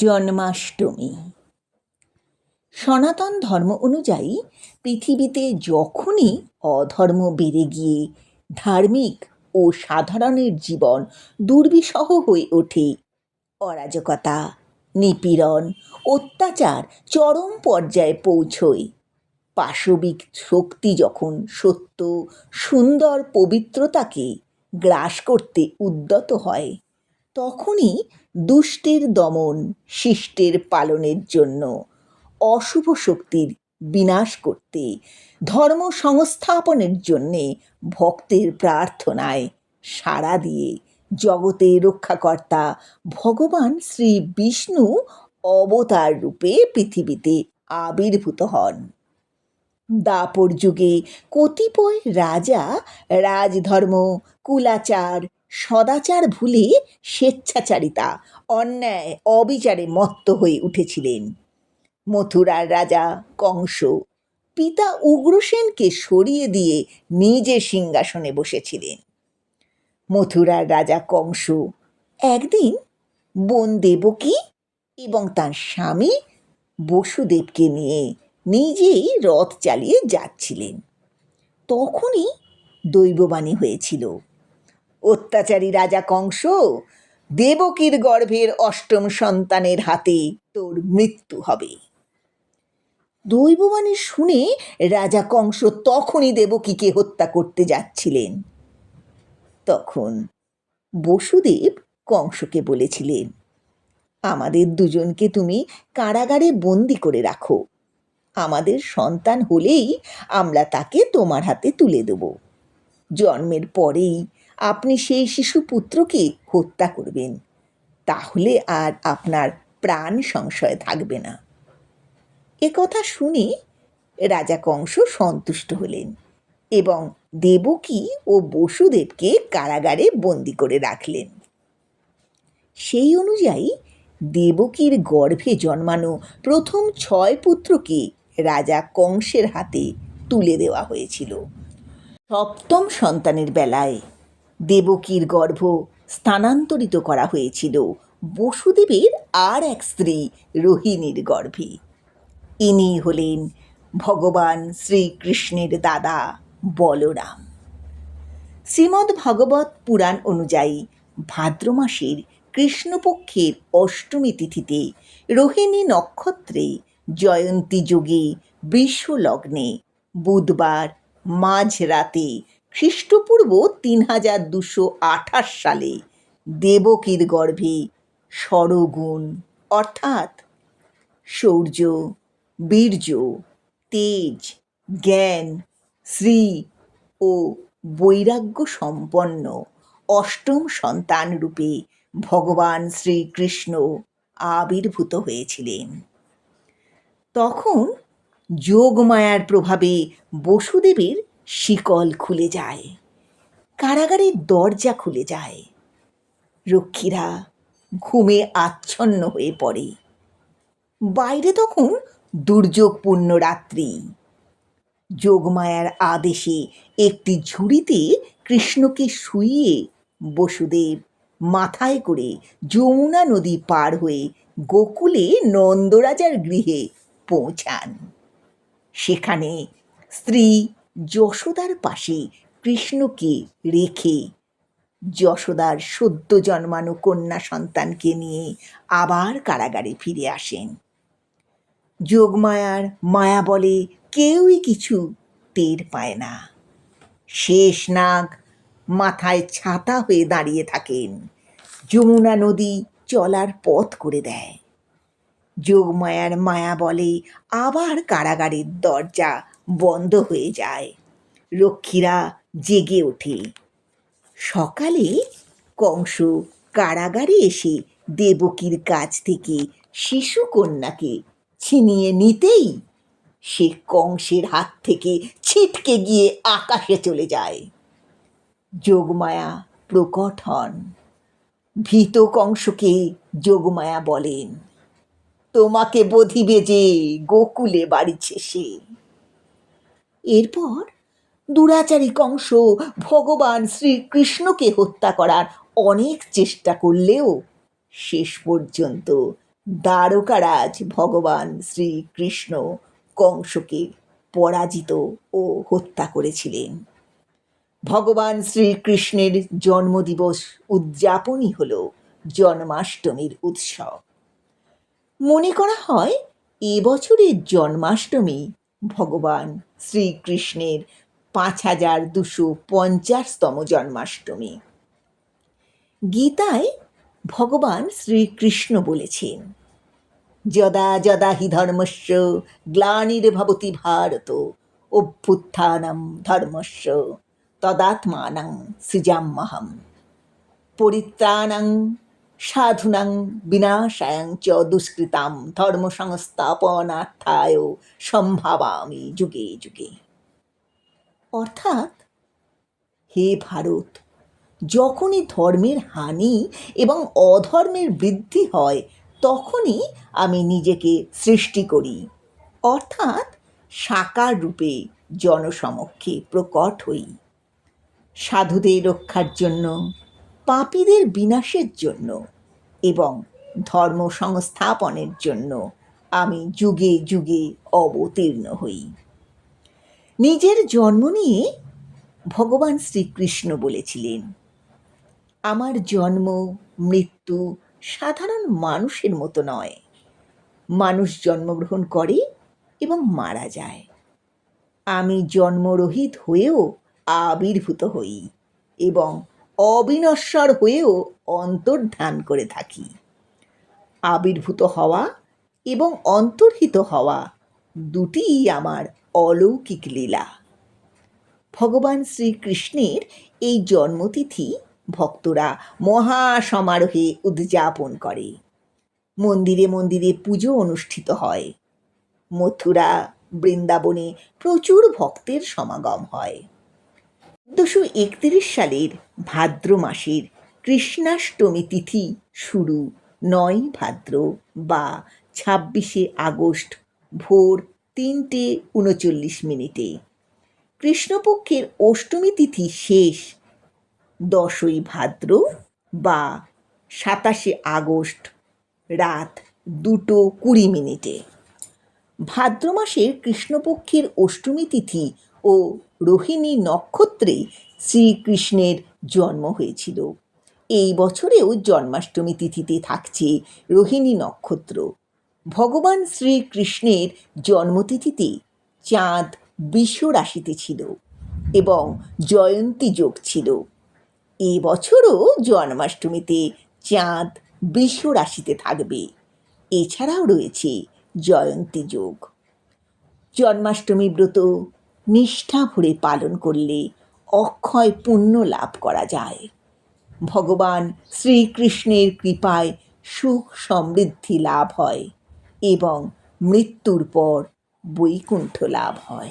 জন্মাষ্টমী। সনাতন ধর্ম অনুযায়ী পৃথিবীতে যখনই অধর্ম বেড়ে গিয়ে ধার্মিক ও সাধারণের জীবন দুর্বিষহ হয়ে ওঠে, অরাজকতা, নিপীড়ন, অত্যাচার চরম পর্যায়ে পৌঁছয়। পাশবিক শক্তি যখন সত্য, সুন্দর, পবিত্রতাকে গ্রাস করতে উদ্যত হয়, তখনই দুষ্টের দমন শিষ্টের পালনের জন্য, অশুভ শক্তির বিনাশ করতে, ধর্ম সংস্থাপনের জন্যে ভক্তের প্রার্থনায় সাড়া দিয়ে জগতের রক্ষাকর্তা ভগবান শ্রী বিষ্ণু অবতার রূপে পৃথিবীতে আবির্ভূত হন। দাপর যুগে কতিপয় রাজা, রাজধর্ম, কুলাচার সদাচার ভুলে স্বেচ্ছাচারিতা, অন্যায়, অবিচারে মত্ত হয়ে উঠেছিলেন। মথুরার রাজা কংস পিতা উগ্রসেনকে সরিয়ে দিয়ে নিজে সিংহাসনে বসেছিলেন। মথুরার রাজা কংস একদিন বোন দেবকী এবং তার স্বামী বসুদেবকে নিয়ে নিজেই রথ চালিয়ে যাচ্ছিলেন। তখনই দৈববাণী হয়েছিল। অত্যাচারী রাজা কংস, দেবকীর গর্ভের অষ্টম সন্তানের হাতে তোর মৃত্যু হবে। দৈববাণী শুনে রাজা কংস তখনই দেবকীকে হত্যা করতে যাচ্ছিলেন। তখন বসুদেব কংসকে বলেছিলেন, আমাদের দুজনকে তুমি কারাগারে বন্দি করে রাখো। আমাদের সন্তান হলেই আমরা তাকে তোমার হাতে তুলে দেব। জন্মের পরেই আপনি সেই শিশু পুত্রকে হত্যা করবেন। তাহলে আর আপনার প্রাণ সংশয় থাকবে না। এ কথা শুনে রাজা কংস সন্তুষ্ট হলেন এবং দেবকী ও বসুদেবকে কারাগারে বন্দি করে রাখলেন। সেই অনুযায়ী দেবকীর গর্ভে জন্মানো প্রথম ছয় পুত্রকে রাজা কংসের হাতে তুলে দেওয়া হয়েছিল। সপ্তম সন্তানের বেলায় দেবকীর গর্ভ স্থানান্তরিত করা হয়েছিল। বসুদেবের আর এক স্ত্রী রোহিণীর গর্ভে। ইনি হলেন ভগবান শ্রীকৃষ্ণের দাদা বলরাম। শ্রীমদ্ ভাগবত পুরাণ অনুযায়ী ভাদ্র মাসের কৃষ্ণপক্ষের অষ্টমী তিথিতে রোহিণী নক্ষত্রে জয়ন্তী যোগে বৃষলগ্নে বুধবার মাঝরাতে খ্রিস্টপূর্ব তিন হাজার দুশো আঠাশ সালে দেবকীর গর্ভে স্বরগুণ অর্থাৎ শৌর্য বীর্য, তেজ, জ্ঞান, শ্রী ও বৈরাগ্য সম্পন্ন অষ্টম সন্তান রূপে ভগবান শ্রীকৃষ্ণ আবির্ভূত হয়েছিলেন। তখন যোগমায়ার প্রভাবে বসুদেবের শিকল খুলে যায়, কারাগারের দরজা খুলে যায়। রক্ষীরা ঘুমে আচ্ছন্ন হয়ে পড়ে। বাইরে তখন দুর্যোগপূর্ণ রাত্রি। যোগমায়ার আদেশে একটি ঝুড়িতে কৃষ্ণকে শুইয়ে বসুদেব মাথায় করে যমুনা নদী পার হয়ে গোকুলে নন্দরাজার গৃহে পৌঁছান। সেখানে স্ত্রী যশোদার পাশে কৃষ্ণকে রেখে যশোদার সদ্য জন্মানো কন্যা সন্তানকে নিয়ে আবার কারাগারে ফিরে আসেন। যোগমায়ার মায়া বলে কেউই কিছু টের পায় না। শেষ নাগ মাথায় ছাতা হয়ে দাঁড়িয়ে থাকেন। যমুনা নদী চলার পথ করে দেয়। যোগমায়ার মায়া বলে আবার কারাগারের দরজা বন্ধ হয়ে যায়। রক্ষীরা জেগে ওঠে। সকালে কংস কারাগারে এসে দেবকীর কাছ থেকে শিশু কন্যাকে ছিনিয়ে নিতেই সে কংসের হাত থেকে ছিটকে গিয়ে আকাশে চলে যায়। যোগমায়া প্রকট হন। ভীত কংসকে যোগমায়া বলেন, তোমাকে বধিবে যে গোকুলে বাড়িছে সে। এরপর দুরাচারী কংস ভগবান শ্রীকৃষ্ণকে হত্যা করার অনেক চেষ্টা করলেও শেষ পর্যন্ত দ্বারকারাজ ভগবান শ্রীকৃষ্ণ কংসকে পরাজিত ও হত্যা করেছিলেন। ভগবান শ্রীকৃষ্ণের জন্মদিবস উদযাপনই হল জন্মাষ্টমীর উৎসব। মনে করা হয় এবছরের জন্মাষ্টমী ভগবান শ্রীকৃষ্ণের পাঁচ হাজার দুশো পঞ্চাশতম জন্মাষ্টমী। গীতায় ভগবান শ্রীকৃষ্ণ বলেছেন, যদা যদা হি ধর্মস্য গ্লানির্ভবতি ভারত, অভ্যুত্থানম ধর্মস্য তদাত্মানং সৃজাম্যহম, পরিত্রাণাং সাধুনাং বিনাশায়ং চ দুষ্কৃতাম ধর্ম সংস্থাপনার্থায় সম্ভাবামি যুগে যুগে। অর্থাৎ, হে ভারত, যখনই ধর্মের হানি এবং অধর্মের বৃদ্ধি হয়, তখনই আমি নিজেকে সৃষ্টি করি। অর্থাৎ, সাকার রূপে জনসমক্ষে প্রকট হই। সাধুদের রক্ষার জন্য পাপীদের বিনাশের জন্য এবং ধর্ম সংস্থাপনের জন্য আমি যুগে যুগে অবতীর্ণ হই। নিজের জন্ম নিয়ে ভগবান শ্রীকৃষ্ণ বলেছিলেন, আমার জন্ম, মৃত্যু সাধারণ মানুষের মতো নয়। মানুষ জন্মগ্রহণ করে এবং মারা যায়। আমি জন্মরহিত হয়েও আবির্ভূত হই এবং অবিনশ্বর হয়েও অন্তর্ধান করে থাকি। আবির্ভূত হওয়া এবং অন্তর্হিত হওয়া দুটিই আমার অলৌকিক লীলা। ভগবান শ্রীকৃষ্ণের এই জন্মতিথি ভক্তরা মহা সমারোহে উদযাপন করে। মন্দিরে মন্দিরে পুজো অনুষ্ঠিত হয়। মথুরা, বৃন্দাবনে প্রচুর ভক্তের সমাগম হয়। চোদ্দশো একত্রিশ সালের ভাদ্র মাসের কৃষ্ণাষ্টমী তিথি শুরু। নয় ভাদ্র বা ছাব্বিশে আগস্ট ভোর তিনটে উনচল্লিশ মিনিটে। কৃষ্ণপক্ষের অষ্টমী তিথি শেষ। দশই ভাদ্র বা সাতাশে আগস্ট রাত দুটো কুড়ি মিনিটে। ভাদ্র মাসের কৃষ্ণপক্ষের অষ্টমী তিথি ও রোহিণী নক্ষত্রে শ্রীকৃষ্ণের জন্ম হয়েছিল। এই বছরেও জন্মাষ্টমী তিথিতে থাকছে রোহিণী নক্ষত্র। ভগবান শ্রীকৃষ্ণের জন্মতিথিতে চাঁদ বিশ্ব রাশিতে ছিল এবং জয়ন্তী যোগ ছিল। এবছরও জন্মাষ্টমীতে চাঁদ বিশ্ব রাশিতে থাকবে। এছাড়াও রয়েছে জয়ন্তী যোগ। জন্মাষ্টমী ব্রত নিষ্ঠা ভরে পালন করলে অক্ষয় পুণ্য লাভ করা যায়। ভগবান শ্রীকৃষ্ণের কৃপায় সুখ সমৃদ্ধি লাভ হয় এবং মৃত্যুর পর বৈকুণ্ঠ লাভ হয়।